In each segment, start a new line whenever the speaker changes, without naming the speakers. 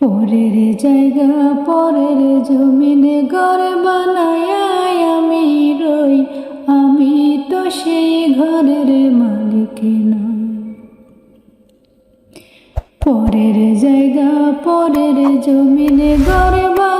পরের জায়গা, পরের জমিনে, ঘর বানায় আমি রই। আমি তো সেই ঘরের মালিক নই। পরের জায়গা, পরের জমিনে, ঘর বানায়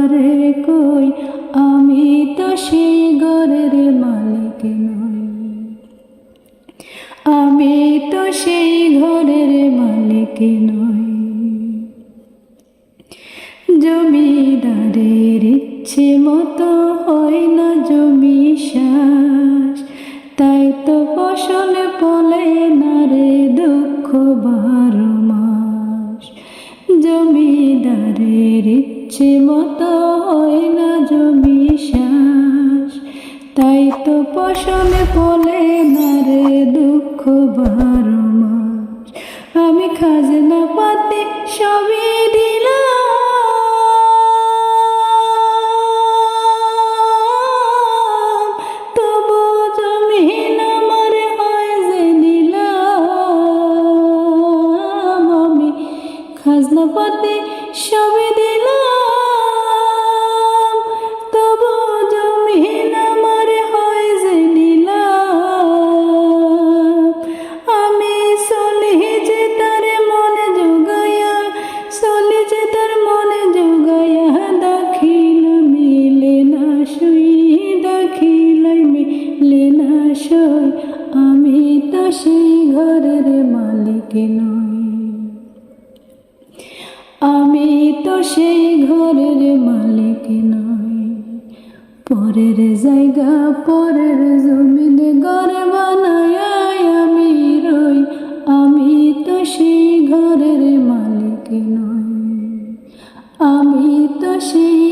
করে কই? আমি তো সেই ঘরের মালিক নই। আমি তো সেই ঘরের মালিক নই। জমিদারের ইচ্ছে মতো হয় না জমি শ্বাস তাই তো ফসল ফলে না রে দুঃখ বারো তো ফসল ফলে না রে দুঃখ বারো মাস আমি খাজনা পাতে সবই দিলাম। তবু আমি খাজনা পাতে সবই দিলাম। মিলে আমি তো সেই ঘরের মালিক নই। আমি তো সেই ঘরের মালিক নই। পরের জায়গা, পরের জমিন, ঘর বানায় আমি রই। সেই আমি তো সেই ঘরের মালিক নই। আমি তো সেই